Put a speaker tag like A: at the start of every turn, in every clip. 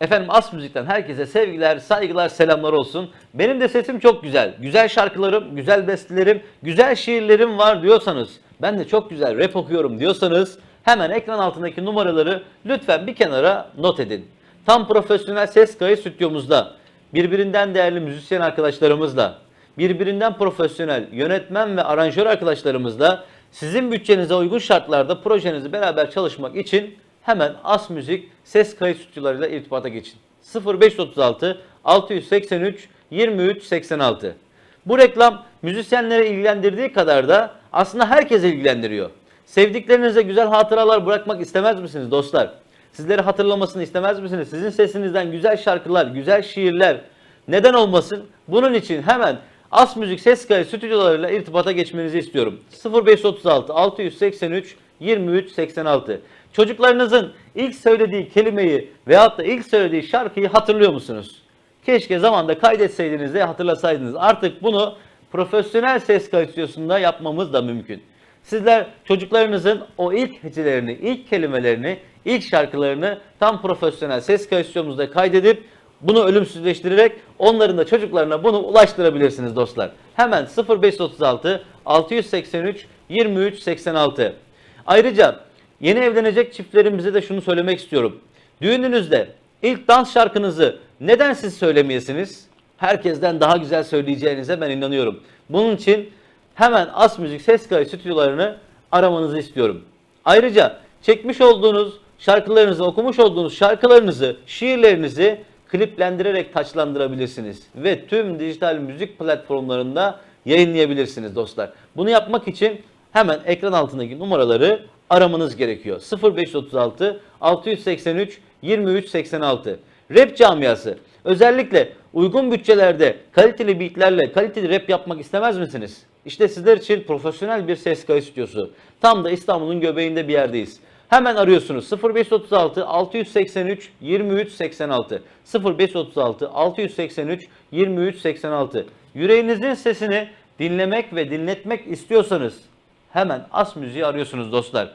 A: Efendim As Müzik'ten herkese sevgiler, saygılar, selamlar olsun. Benim de sesim çok güzel. Güzel şarkılarım, güzel bestelerim, güzel şiirlerim var diyorsanız, ben de çok güzel rap okuyorum diyorsanız hemen ekran altındaki numaraları lütfen bir kenara not edin. Tam profesyonel ses kayıt stüdyomuzda birbirinden değerli müzisyen arkadaşlarımızla, birbirinden profesyonel yönetmen ve aranjör arkadaşlarımızla sizin bütçenize uygun şartlarda projenizi beraber çalışmak için hemen As Müzik ses kayıt stüdyolarıyla irtibata geçin. 0536 683 23 86. Bu reklam müzisyenleri ilgilendirdiği kadar da aslında herkes ilgilendiriyor. Sevdiklerinize güzel hatıralar bırakmak istemez misiniz dostlar? Sizleri hatırlamasını istemez misiniz? Sizin sesinizden güzel şarkılar, güzel şiirler neden olmasın? Bunun için hemen As Müzik Ses Kayıt stüdyolarıyla irtibata geçmenizi istiyorum. 0536 683 23 86. Çocuklarınızın ilk söylediği kelimeyi veyahut da ilk söylediği şarkıyı hatırlıyor musunuz? Keşke zamanda kaydetseydiniz de hatırlasaydınız. Artık bunu profesyonel ses kayıt stüdyosunda yapmamız da mümkün. Sizler çocuklarınızın o ilk hecelerini, ilk kelimelerini, ilk şarkılarını tam profesyonel ses kayıt stüdyomuzda kaydedip bunu ölümsüzleştirerek onların da çocuklarına bunu ulaştırabilirsiniz dostlar. Hemen 0536 683 23 86. Ayrıca yeni evlenecek çiftlerimize de şunu söylemek istiyorum. Düğününüzde ilk dans şarkınızı neden siz söylemeyesiniz? Herkesten daha güzel söyleyeceğinize ben inanıyorum. Bunun için hemen As Müzik ses kayıt stüdyolarını aramanızı istiyorum. Ayrıca çekmiş olduğunuz şarkılarınızı, okumuş olduğunuz şarkılarınızı, şiirlerinizi kliplendirerek taçlandırabilirsiniz. Ve tüm dijital müzik platformlarında yayınlayabilirsiniz dostlar. Bunu yapmak için hemen ekran altındaki numaraları aramanız gerekiyor. 0536 683 23 86. Rap camiası. Özellikle uygun bütçelerde kaliteli beatlerle kaliteli rap yapmak istemez misiniz? İşte sizler için profesyonel bir ses kayıt stüdyosu. Tam da İstanbul'un göbeğinde bir yerdeyiz. Hemen arıyorsunuz 0536 683 23 86 0536 683 23 86 Yüreğinizin sesini dinlemek ve dinletmek istiyorsanız hemen As Müziği arıyorsunuz dostlar.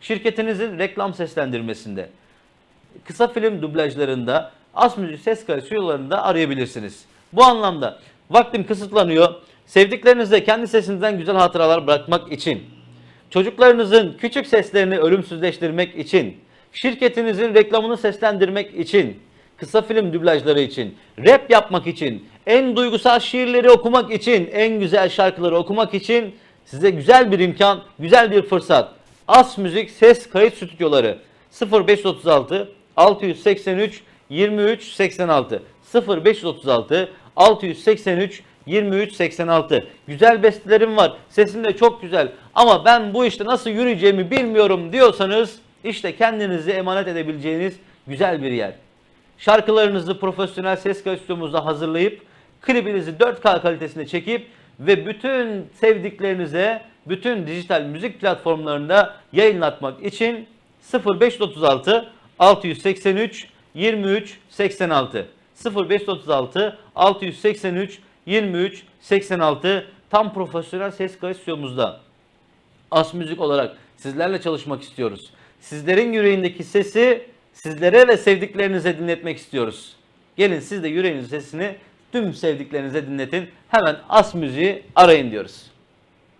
A: Şirketinizin reklam seslendirmesinde, kısa film dublajlarında, As Müzik ses kayıt stüdyolarında arayabilirsiniz. Bu anlamda vaktim kısıtlanıyor. Sevdiklerinizle kendi sesinizden güzel hatıralar bırakmak için, çocuklarınızın küçük seslerini ölümsüzleştirmek için, şirketinizin reklamını seslendirmek için, kısa film dublajları için, rap yapmak için, en duygusal şiirleri okumak için, en güzel şarkıları okumak için size güzel bir imkan, güzel bir fırsat. As Müzik Ses Kayıt Stüdyoları 0536 683 23 86 0536 683 23 86 Güzel bestelerim var. Sesim de çok güzel. Ama ben bu işte nasıl yürüyeceğimi bilmiyorum diyorsanız işte kendinizi emanet edebileceğiniz güzel bir yer. Şarkılarınızı profesyonel ses kayıt stüdyomuzda hazırlayıp klibinizi 4K kalitesinde çekip ve bütün sevdiklerinize bütün dijital müzik platformlarında yayınlatmak için 0536 683 23 86 0536 683 23 86 tam profesyonel ses kayıt stüdyomuzda. As Müzik olarak sizlerle çalışmak istiyoruz. Sizlerin yüreğindeki sesi sizlere ve sevdiklerinize dinletmek istiyoruz. Gelin siz de yüreğinizin sesini tüm sevdiklerinize dinletin. Hemen As Müziği arayın diyoruz.